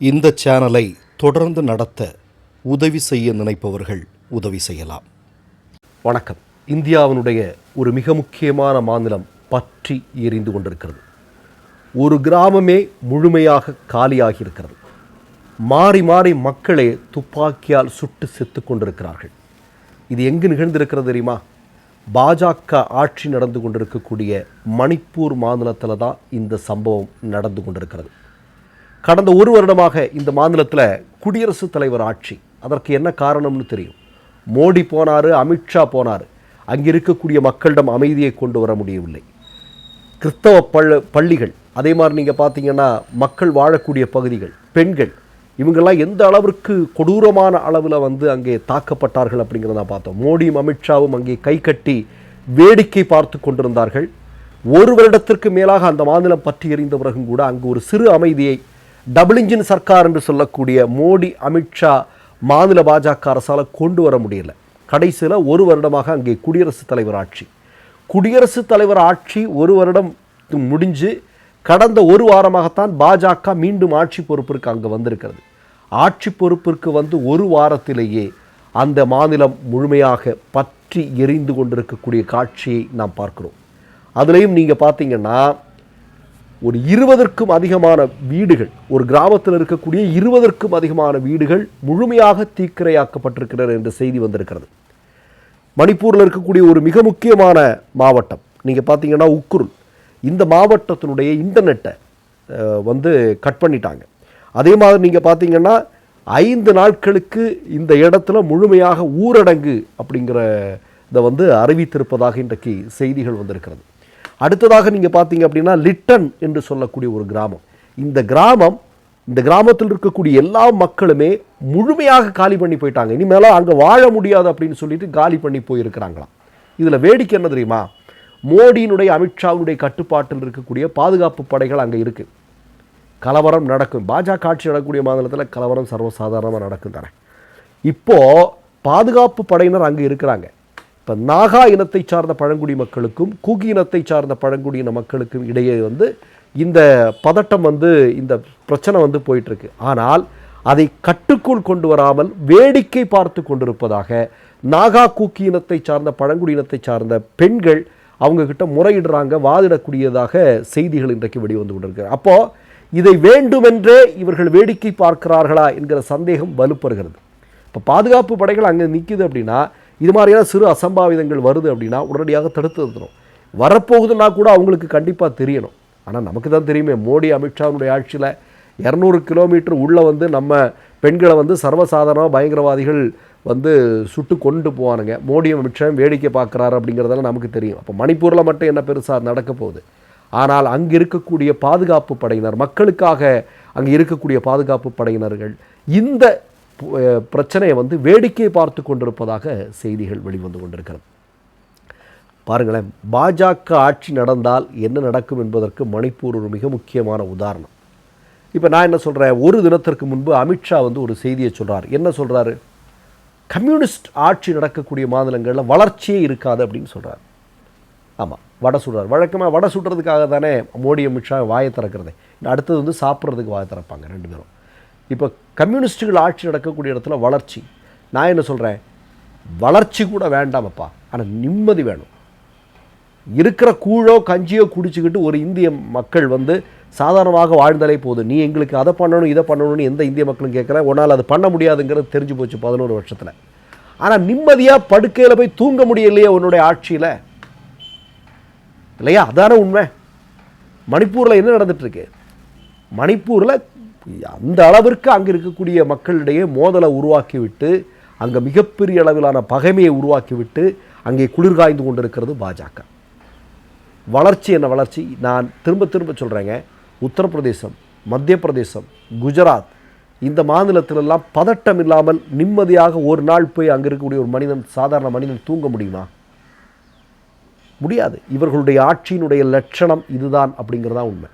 இந்த சேனலை தொடர்ந்து நடத்த உதவி செய்ய நினைப்பவர்கள் உதவி செய்யலாம். வணக்கம். இந்தியாவினுடைய ஒரு மிக முக்கியமான மாநிலம் பற்றி எரிந்து கொண்டிருக்கிறது. ஒரு கிராமமே முழுமையாக காலியாகி இருக்கிறது மாறி மாறி மக்களே துப்பாக்கியால் சுட்டு செத்து கொண்டிருக்கிறார்கள். இது எங்கு நிகழ்ந்திருக்கிறது தெரியுமா? பாஜக ஆட்சி நடந்து கொண்டிருக்கக்கூடிய மணிப்பூர் மாநிலத்தில் தான் இந்த சம்பவம் நடந்து கொண்டிருக்கிறது. கடந்த ஒரு வருடமாக இந்த மாநிலத்தில் குடியரசுத் தலைவர் ஆட்சி. அதற்கு என்ன காரணம்னு தெரியும்? மோடி போனார் அமித்ஷா போனார். அங்கே இருக்கக்கூடிய மக்களிடம் அமைதியை கொண்டு வர முடியவில்லை. கிறிஸ்தவ பள்ள பள்ளிகள் அதே மாதிரி நீங்கள் பார்த்தீங்கன்னா மக்கள் வாழக்கூடிய பகுதிகள் பெண்கள் இவங்கெல்லாம் எந்த அளவிற்கு கொடூரமான அளவில் வந்து அங்கே தாக்கப்பட்டார்கள் அப்படிங்கிறத பார்த்தோம். மோடியும் அமித்ஷாவும் அங்கே கை கட்டி வேடிக்கை பார்த்து கொண்டிருந்தார்கள். ஒரு வருடத்திற்கு மேலாக அந்த மாநிலம் பற்றி எறிந்த பிறகும் கூட அங்கு ஒரு சிறு அமைதியை டபுள் இன்ஜின் சர்க்கார் என்று சொல்லக்கூடிய மோடி அமித்ஷா மாநில பாஜக அரசால் கொண்டு வர முடியல. கடைசியில் ஒரு வருடமாக அங்கே குடியரசுத் தலைவர் ஆட்சி. குடியரசுத் தலைவர் ஆட்சி ஒரு வருடம் முடிஞ்சு கடந்த ஒரு வாரமாகத்தான் பாஜக மீண்டும் ஆட்சி பொறுப்பிற்கு அங்கே வந்திருக்கிறது. ஆட்சி பொறுப்பிற்கு வந்து ஒரு வாரத்திலேயே அந்த மாநிலம் முழுமையாக பற்றி எரிந்து கொண்டிருக்கக்கூடிய காட்சியை நாம் பார்க்கிறோம். அதுலேயும் நீங்கள் பார்த்தீங்கன்னா ஒரு இருபதற்கும் அதிகமான வீடுகள் ஒரு கிராமத்தில் இருக்கக்கூடிய இருபதற்கும் அதிகமான வீடுகள் முழுமையாக தீக்கிரையாக்கப்பட்டிருக்கிறது என்ற செய்தி வந்திருக்கிறது. மணிப்பூரில் இருக்கக்கூடிய ஒரு மிக முக்கியமான மாவட்டம் நீங்கள் பார்த்தீங்கன்னா உக்குருள் இந்த மாவட்டத்தினுடைய இன்டர்நெட்டை வந்து கட் பண்ணிட்டாங்க. அதே மாதிரி நீங்கள் பார்த்தீங்கன்னா ஐந்து நாட்களுக்கு இந்த இடத்துல முழுமையாக ஊரடங்கு அப்படிங்கிற இதை வந்து அறிவித்திருப்பதாக இன்றைக்கு செய்திகள் வந்திருக்கிறது. அடுத்ததாக நீங்கள் பார்த்தீங்க அப்படின்னா லிட்டன் என்று சொல்லக்கூடிய ஒரு கிராமம். இந்த கிராமம் இந்த கிராமத்தில் இருக்கக்கூடிய எல்லா மக்களுமே முழுமையாக காலி பண்ணி போயிட்டாங்க. இனிமேல அங்கே வாழ முடியாது அப்படின்னு சொல்லிட்டு காலி பண்ணி போயிருக்கிறாங்களாம். இதில் வேடிக்கை என்ன தெரியுமா? மோடியினுடைய அமித்ஷாவுடைய கட்டுப்பாட்டில் இருக்கக்கூடிய பாதுகாப்பு படைகள் அங்கே இருக்குது கலவரம் நடக்கும். பாஜக ஆட்சி நடக்கக்கூடிய மாநிலத்தில் கலவரம் சர்வசாதாரணமாக நடக்கும் தானே. இப்போது பாதுகாப்பு படையினர் அங்கே இருக்கிறாங்க. இப்போ நாகா இனத்தை சார்ந்த பழங்குடி மக்களுக்கும் கூகி இனத்தை சார்ந்த பழங்குடியின மக்களுக்கும் இடையே வந்து இந்த பதட்டம் வந்து இந்த பிரச்சனை வந்து போயிட்டுருக்கு. ஆனால் அதை கட்டுக்குள் கொண்டு வராமல் வேடிக்கை பார்த்து கொண்டிருப்பதாக நாகா கூக்கி இனத்தை சார்ந்த பழங்குடி இனத்தை சார்ந்த பெண்கள் அவங்கக்கிட்ட முறையிடுறாங்க வாதிடக்கூடியதாக செய்திகள் இன்றைக்கு வெளிவந்து கொண்டிருக்கு அப்போது இதை வேண்டுமென்றே இவர்கள் வேடிக்கை பார்க்கிறார்களா என்கிற சந்தேகம் வலுப்பெறுகிறது. இப்போ பாதுகாப்பு படைகள் அங்கே நிற்கிது அப்படின்னா இது மாதிரியான சிறு அசம்பாவிதங்கள் வருது அப்படின்னா உடனடியாக தடுத்து நிறுத்தணும். வரப்போகுதுன்னா கூட அவங்களுக்கு கண்டிப்பாக தெரியணும். ஆனால் நமக்கு தான் தெரியுமே மோடி அமித்ஷாவுடைய ஆட்சியில் இரநூறு கிலோமீட்டர் உள்ளே வந்து நம்ம பெண்களை வந்து சர்வசாதாரணமாக பயங்கரவாதிகள் வந்து சுட்டு கொண்டு போவானுங்க. மோடியும் அமித்ஷாவும் வேடிக்கை பார்க்குறாரு அப்படிங்கிறதெல்லாம் நமக்கு தெரியும். அப்போ மணிப்பூரில் மட்டும் என்ன பெருசாக நடக்க போகுது? ஆனால் அங்கே இருக்கக்கூடிய பாதுகாப்பு படையினர் மக்களுக்காக அங்கே இருக்கக்கூடிய பாதுகாப்பு படையினர்கள் இந்த பிரச்சனையை வந்து வேடிக்கை பார்த்து கொண்டிருப்பதாக செய்திகள் வெளிவந்து கொண்டிருக்கிறது. பாருங்களேன் பாஜக ஆட்சி நடந்தால் என்ன நடக்கும் என்பதற்கு மணிப்பூர் ஒரு மிக முக்கியமான உதாரணம். இப்போ நான் என்ன சொல்கிறேன் ஒரு தினத்திற்கு முன்பு அமித்ஷா வந்து ஒரு செய்தியை சொல்கிறார் என்ன சொல்கிறாரு கம்யூனிஸ்ட் ஆட்சி நடக்கக்கூடிய மாநிலங்களில் வளர்ச்சியே இருக்காது அப்படின்னு சொல்கிறார் ஆமாம் வடை சுடுறார். வழக்கமாக வடை சுடுறதுக்காக தானே மோடி அமித்ஷா வாயை திறக்கிறது. அடுத்தது வந்து சாப்பிட்றதுக்கு வாயை திறப்பாங்க ரெண்டு பேரும். இப்போ கம்யூனிஸ்டுகள் ஆட்சி நடக்கக்கூடிய இடத்துல வளர்ச்சி. நான் என்ன சொல்கிறேன் வளர்ச்சி கூட வேண்டாமப்பா. ஆனால் நிம்மதி வேணும். இருக்கிற கூழோ கஞ்சியோ குடிச்சுக்கிட்டு ஒரு இந்திய மக்கள் வந்து சாதாரணமாக வாழ்ந்தாலே போதும். நீ எங்களுக்கு அதை பண்ணணும் இதை பண்ணணும்னு எந்த இந்திய மக்களும் கேட்குற உன்னால் அது பண்ண முடியாதுங்கிறது தெரிஞ்சு போச்சு பதினோரு வருஷத்தில். ஆனால் நிம்மதியாக படுக்கையில் போய் தூங்க முடியலையே உன்னுடைய ஆட்சியில். இல்லையா? அதான உண்மை. மணிப்பூரில் என்ன நடந்துட்டு இருக்கு? மணிப்பூரில் அந்த அளவிற்கு அங்கே இருக்கக்கூடிய மக்களிடையே மோதலை உருவாக்கிவிட்டு அங்கே மிகப்பெரிய அளவிலான பகைமையை உருவாக்கிவிட்டு அங்கே குளிர்காய்ந்து கொண்டிருக்கிறது பாஜக. வளர்ச்சி என்ன வளர்ச்சி? நான் திரும்ப திரும்ப சொல்கிறேங்க உத்தரப்பிரதேசம் மத்திய பிரதேசம் குஜராத் இந்த மாநிலத்திலெல்லாம் பதட்டம் இல்லாமல் நிம்மதியாக ஒரு நாள் போய் அங்கே இருக்கக்கூடிய ஒரு மனிதன் சாதாரண மனிதன் தூங்க முடியுமா? முடியாது. இவர்களுடைய ஆட்சியினுடைய லட்சணம் இதுதான் அப்படிங்கிறதா உண்மை.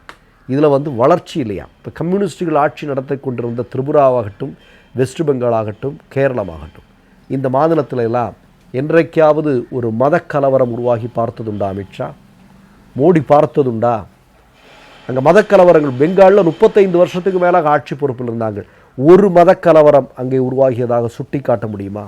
இதில் வந்து வளர்ச்சி இல்லையா? இப்போ கம்யூனிஸ்டுகள் ஆட்சி நடத்தி கொண்டிருந்த திரிபுராவாகட்டும் வெஸ்ட் பெங்கால் ஆகட்டும் கேரளமாகட்டும் இந்த மாநிலத்துல எல்லாம் என்றைக்காவது ஒரு மத கலவரம் உருவாகி பார்த்ததுண்டா அமித்ஷா? மோடி பார்த்ததுண்டா? அங்கே மதக்கலவரங்கள் பெங்காலில் முப்பத்தைந்து வருஷத்துக்கு மேலாக ஆட்சி பொறுப்பில் இருந்தாங்க. ஒரு மதக்கலவரம் அங்கே உருவாகியதாக சுட்டி காட்ட முடியுமா?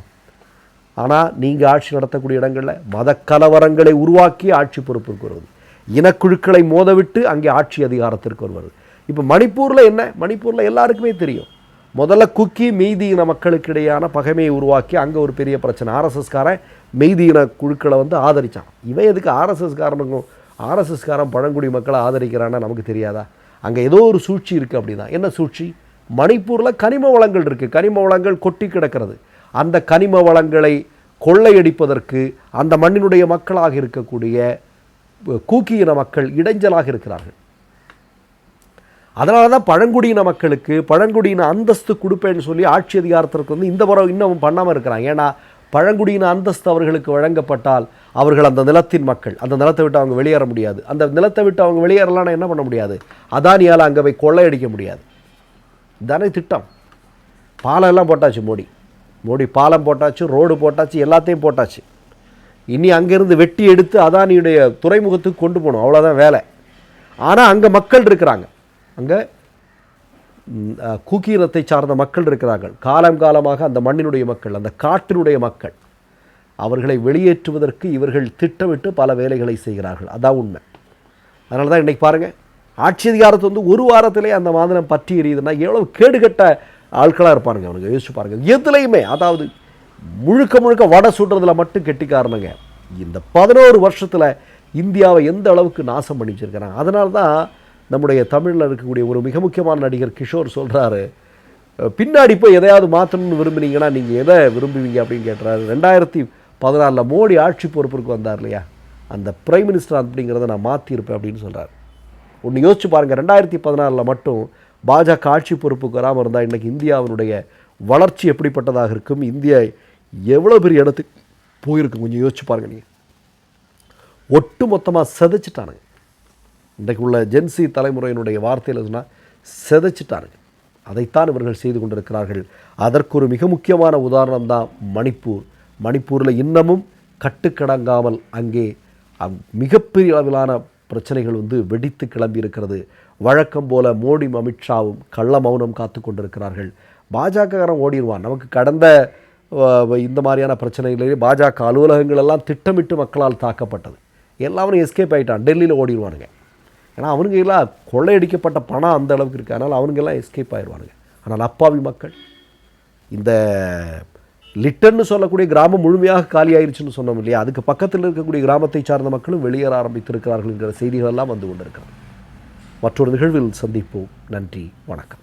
ஆனால் நீங்கள் ஆட்சி நடத்தக்கூடிய இடங்களில் மதக்கலவரங்களை உருவாக்கி ஆட்சி பொறுப்பு வருவது இனக்குழுக்களை மோதவிட்டு அங்கே ஆட்சி அதிகாரத்திற்கு வருவது. இப்போ மணிப்பூரில் என்ன? மணிப்பூரில் எல்லாருக்குமே தெரியும். முதல்ல குக்கி மெய்தி இன மக்களுக்கு இடையான பகைமையை உருவாக்கி அங்கே ஒரு பெரிய பிரச்சனை. ஆர்எஸ்எஸ்காரன் மெய்தி இன குழுக்களை வந்து ஆதரித்தான் இவன் எதுக்கு ஆர்எஸ்எஸ்காரனுக்கும் ஆர்எஸ்எஸ்காரன் பழங்குடி மக்களை ஆதரிக்கிறான்னா நமக்கு தெரியாதா? அங்கே ஏதோ ஒரு சூழ்ச்சி இருக்குது அப்படின்னா. என்ன சூழ்ச்சி? மணிப்பூரில் கனிம வளங்கள் இருக்குது கனிம வளங்கள் கொட்டி கிடக்கிறது. அந்த கனிம வளங்களை கொள்ளையடிப்பதற்கு அந்த மண்ணினுடைய மக்களாக இருக்கக்கூடிய கூக்கியின மக்கள் இடைஞ்சலாக இருக்கிறார்கள். அதனால தான் பழங்குடியின மக்களுக்கு பழங்குடியின அந்தஸ்து கொடுப்பேன்னு சொல்லி ஆட்சி அதிகாரத்திற்கு வந்து இந்த முறை இன்னமும் பண்ணாமல் இருக்கிறாங்க. ஏன்னா பழங்குடியின அந்தஸ்து அவர்களுக்கு வழங்கப்பட்டால் அவர்கள் அந்த நிலத்தின் மக்கள். அந்த நிலத்தை விட்டு அவங்க வெளியேற முடியாது. அந்த நிலத்தை விட்டு அவங்க வெளியேறலாம்னா என்ன பண்ண முடியாது? அதானியால் அங்கே போய் கொள்ளையடிக்க முடியாது. தானே திட்டம். பாலம் எல்லாம் போட்டாச்சு மோடி. மோடி பாலம் போட்டாச்சு ரோடு போட்டாச்சு எல்லாத்தையும் போட்டாச்சு. இனி அங்கேருந்து வெட்டி எடுத்து அதானியுடைய துறைமுகத்துக்கு கொண்டு போகணும். அவ்வளோதான் வேலை. ஆனால் அங்கே மக்கள் இருக்கிறாங்க. அங்கே கூக்கீரத்தை சார்ந்த மக்கள் இருக்கிறார்கள். காலம் காலமாக அந்த மண்ணினுடைய மக்கள் அந்த காட்டினுடைய மக்கள். அவர்களை வெளியேற்றுவதற்கு இவர்கள் திட்டமிட்டு பல வேலைகளை செய்கிறார்கள். அதான் உண்மை. அதனால தான் இன்றைக்கி பாருங்கள் ஆட்சி அதிகாரத்தை வந்து ஒரு வாரத்திலே அந்த மாநிலம் பற்றி எரியுதுன்னா எவ்வளவு கேடுகட்ட ஆட்களாக இருப்பாருங்க அவனுக்கு யோசிச்சு பாருங்கள் எதுலையுமே அதாவது முழுக்க முழுக்க வடை சுடுறதுல மட்டும் கெட்டிக்காரனுங்க இந்த பதினோரு வருஷத்தில் இந்தியாவை எந்த அளவுக்கு நாசம் பண்ணி வச்சிருக்கிறாங்க அதனால தான் நம்முடைய தமிழில் இருக்கக்கூடிய ஒரு மிக முக்கியமான நடிகர் கிஷோர் சொல்கிறாரு பின்னாடி போய் எதையாவது மாற்றணும்னு விரும்புனீங்கன்னா நீங்கள் எதை விரும்புவீங்க? அப்படின்னு கேட்டுறாரு ரெண்டாயிரத்தி பதினாலில் மோடி ஆட்சி பொறுப்பிற்கு வந்தார் இல்லையா? அந்த பிரைம் மினிஸ்டர் அப்படிங்கிறத நான் மாற்றியிருப்பேன் அப்படின்னு சொல்கிறார் ஒன்று யோசிச்சு பாருங்கள் ரெண்டாயிரத்தி பதினாறில் மட்டும் பாஜக ஆட்சி பொறுப்புக்கு வராமல் இருந்தால் இன்றைக்கி இந்தியாவினுடைய வளர்ச்சி எப்படிப்பட்டதாக இருக்கும்? இந்தியா எவ்வளோ பெரிய இடத்துக்கு போயிருக்கு கொஞ்சம் யோசிச்சு பாருங்க நீங்கள் ஒட்டு மொத்தமாக செதைச்சிட்டானுங்க. இன்றைக்கு உள்ள ஜென்சி தலைமுறையினுடைய வார்த்தையில் சொன்னால் செதைச்சிட்டானுங்க. அதைத்தான் இவர்கள் செய்து கொண்டிருக்கிறார்கள். அதற்கு ஒரு மிக முக்கியமான உதாரணம் தான் மணிப்பூர். மணிப்பூரில் இன்னமும் கட்டுக்கடங்காமல் அங்கே மிகப்பெரிய அளவிலான பிரச்சனைகள் வந்து வெடித்து கிளம்பி இருக்கிறது. வழக்கம் போல மோடி அமித்ஷாவும் கள்ள மௌனம் காத்து கொண்டிருக்கிறார்கள். பாஜககாரன் ஓடிடுவான். நமக்கு கடந்த இந்த மாதிரியான பிரச்சனைகளிலே பாஜக அலுவலகங்கள் எல்லாம் திட்டமிட்டு மக்களால் தாக்கப்பட்டது. எல்லாரும் எஸ்கேப் ஆகிட்டான் டெல்லியில் ஓடிடுவானுங்க ஏன்னா அவனுங்க எல்லாம் கொள்ளையடிக்கப்பட்ட பணம் அந்த அளவுக்கு இருக்குது அதனால் அவனுங்க எல்லாம் எஸ்கேப் ஆயிடுவானுங்க ஆனால் அப்பாவி மக்கள் இந்த லிட்டன்னு சொல்லக்கூடிய கிராமம் முழுமையாக காலியாயிருச்சுன்னு சொன்னோம் இல்லையா? அதுக்கு பக்கத்தில் இருக்கக்கூடிய கிராமத்தை சார்ந்த மக்களும் வெளியேற ஆரம்பித்திருக்கிறார்கள்ங்கிற செய்திகள் எல்லாம் வந்து கொண்டிருக்கிறது. மற்றொரு நிகழ்வில் சந்திப்போம். நன்றி. வணக்கம்.